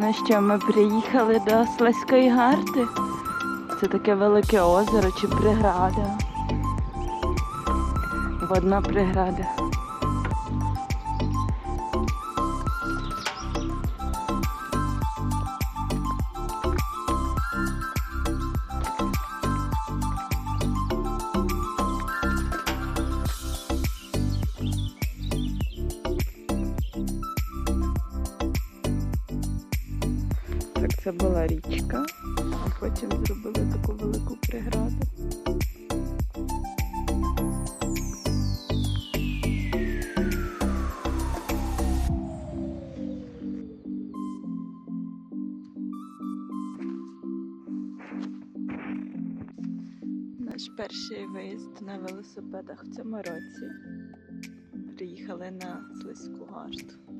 Ну що, ми приїхали до Слеської гарти. Це таке велике озеро чи преграда. Водна преграда. Так, це була річка, а потім зробили таку велику преграду. Наш перший виїзд на велосипедах в цьому році. Приїхали на Слизьку гарту.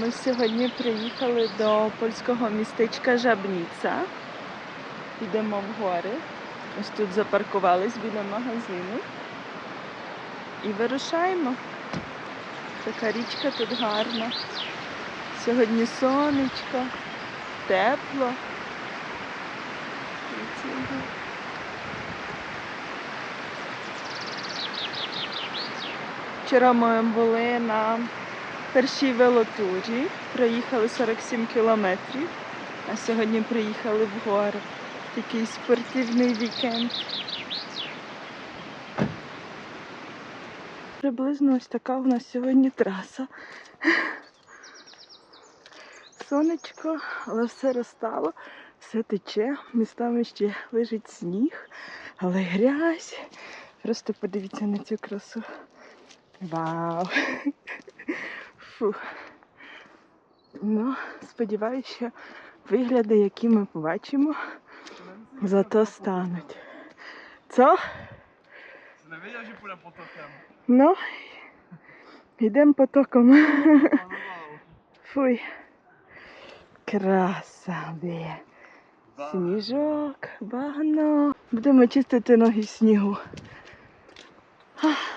Ми сьогодні приїхали до польського містечка Жабніця. Йдемо в гори. Ось тут запаркувались біля магазину. І вирушаємо. Така річка тут гарна. Сьогодні сонечко, тепло. Вчора ми були на першій велотурі, проїхали 47 кілометрів, а сьогодні приїхали в гори. Такий спортивний вікенд. Приблизно ось така у нас сьогодні траса. Сонечко, але все розстало, все тече, містами ще лежить сніг, але грязь. Просто подивіться на цю красу. Вау! Фу. Ну, сподіваюся, що вигляди, які ми побачимо, зато стануть. Że. Ну, йдемо потоком. Фуй. Краса, де. Сніжок, багно. Будемо чистити ноги з снігу. Ах.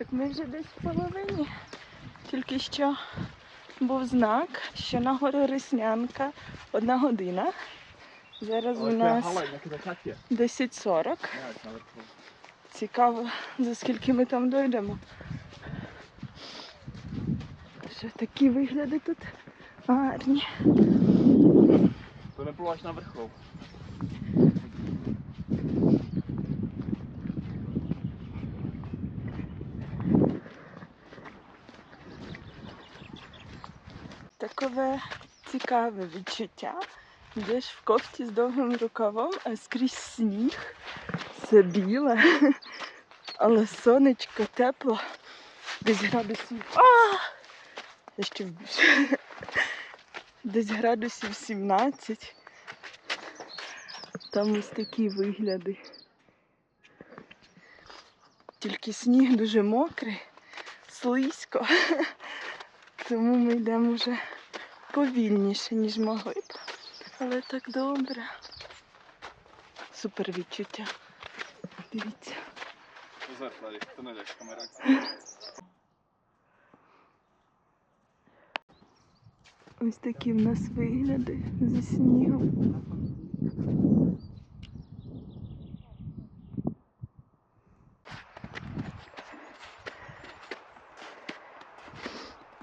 Так ми вже десь в половині. Тільки що був знак, що на гору Реснянка одна година. Зараз у нас jakie to takie. 10.40. Jak nawet to. Цікаво, за скільки ми там дойдемо. Що такі вигляди тут гарні. To nie byłaś na vrchol. Такове цікаве відчуття. Йдеш в кофті з довгим рукавом, а скрізь сніг. Все біле. Але сонечко тепло. Десь градусів. А! Я ще вбіжу. Десь градусів 17. Там ось такі вигляди. Тільки сніг дуже мокрий, слизько. Тому ми йдемо вже повільніше, ніж могли б. Але так добре. Супер відчуття. Дивіться. Ось такі в нас вигляди зі снігом.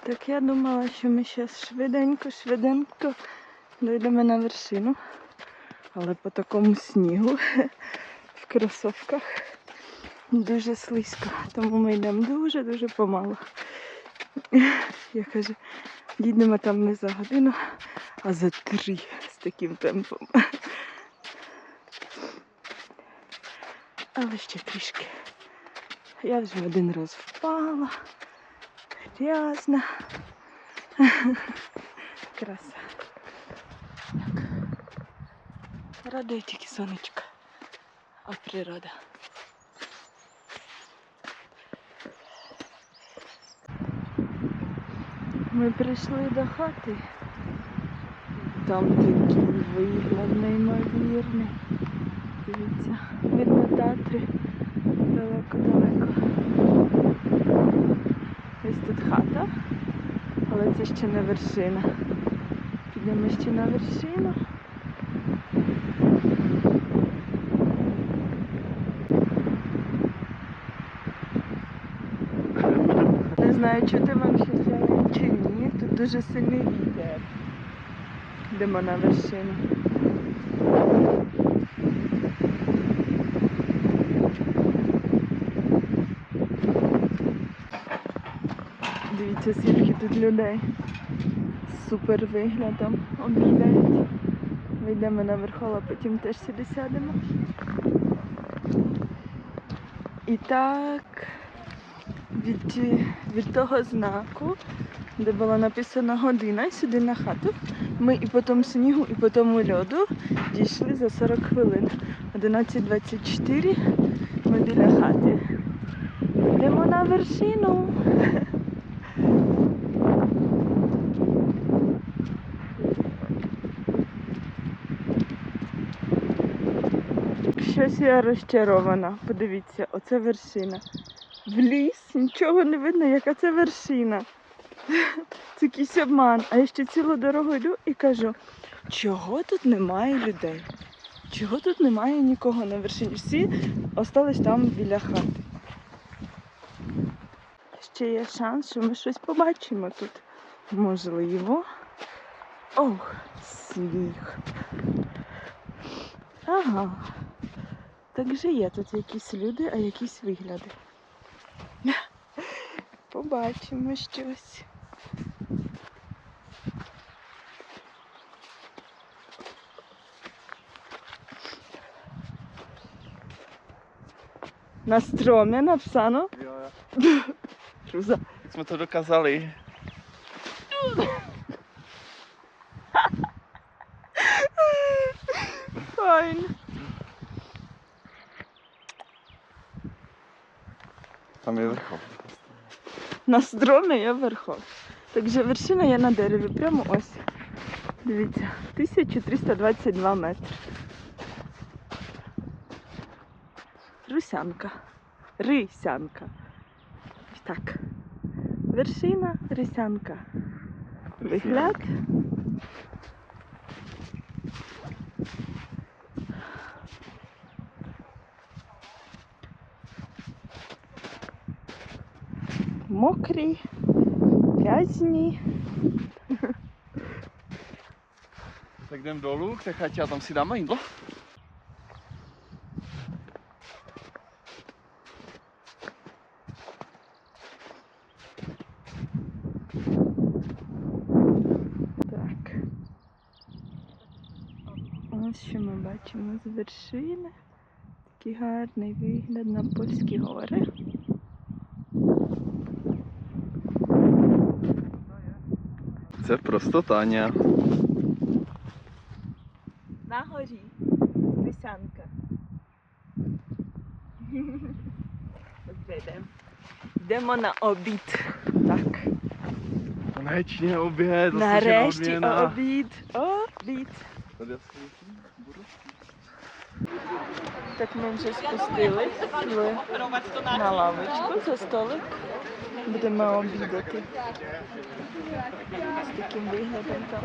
Так я думала, що ми зараз швиденько, швиденько дійдемо на вершину. Але по такому снігу в кросовках дуже слизько. Тому ми йдемо дуже-дуже помало. Я кажу, їдемо там не за годину, а за три з таким темпом. але ще трішки. Я вже один раз впала. Грязна. Краса. Так. Радує тільки сонечко, а природа. Ми прийшли до хати. Там такий вигляд неймовірний. Дивіться, видно татри далеко-далеко. Ось тут хата, але це ще не вершина. Підемо ще на вершину. Не знаю, чути вам щось чи ні. Тут дуже сильний вітер. Йдемо на вершину. Дивіться, скільки тут людей. З Супер виглядом обідають. Вийдемо на верхол, потім теж сюди сядемо. І так, від, від того знаку, де була написана година, сюди на хату. Ми і по тому снігу, і по тому льоду дійшли за 40 хвилин. 11.24 ми біля хати. Йдемо на вершину. Щось я розчарована. Подивіться, оце вершина. В ліс нічого не видно, яка це вершина. Це якийсь обман. А я ще цілу дорогу йду і кажу, чого тут немає людей? Чого тут немає нікого на вершині? Всі остались там біля хати. Ще є шанс, що ми щось побачимо тут. Можливо. Ох, сніг. Ага. Так же є тут якісь люди, а якісь вигляди. Побачимо щось. На стромі написано. Jo, jo. Що за Tak jsme to dokázali. Tam je vrchol. На стромі є верхов. Takže вершина є на дереві, прямо ось. Дивіться, 1322 метри. Русянка. Рисянка. Так. Вершина рисянка. Вигляд. Мокрі, грязні. Tak jdem dolů k té chatě a tam si dáme jídlo. Так. Ось що ми бачимо з вершини. Такий гарний вигляд на польські гори. Це просто Таня. На горі. Лисянка. Йдемо. Йдемо на обід. Так. Konečně oběd, zasloužená Нарешті odměna. обід. Обід. Tady asi budu. Так ми вже спустились в- на лавочку за столик. Будемо обідати. З таким виглядом там.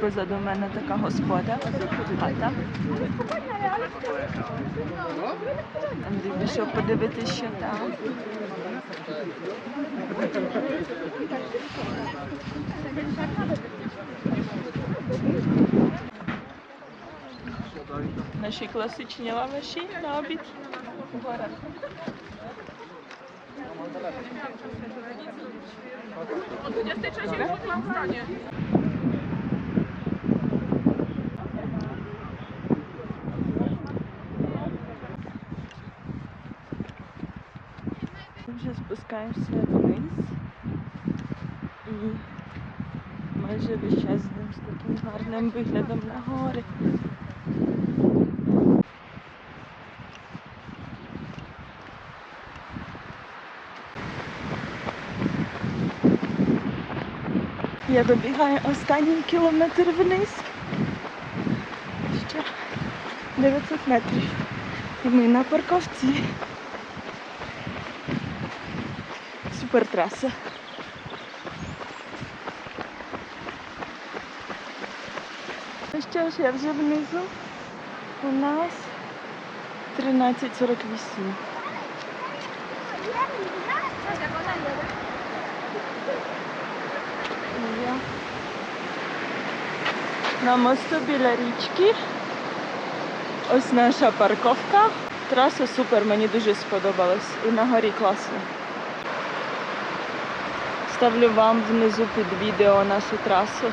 Позаду мене така господа, хата. Пішов подивитися, що там. Naši klasiční lavaši na oběd. Bora. Od 23 w Lampstanie. Спускаємося вниз і майже весь час з таким гарним виглядом на гори. Я добігаю останній кілометр вниз. Ще 900 метрів. І ми на парковці. Супер траса. Ну що ж, я вже внизу. У нас 13.48. Я На мосту біля річки. Ось наша парковка. Траса супер, мені дуже сподобалась. І на горі класно. Ставлю вам внизу під відео нашу трасу.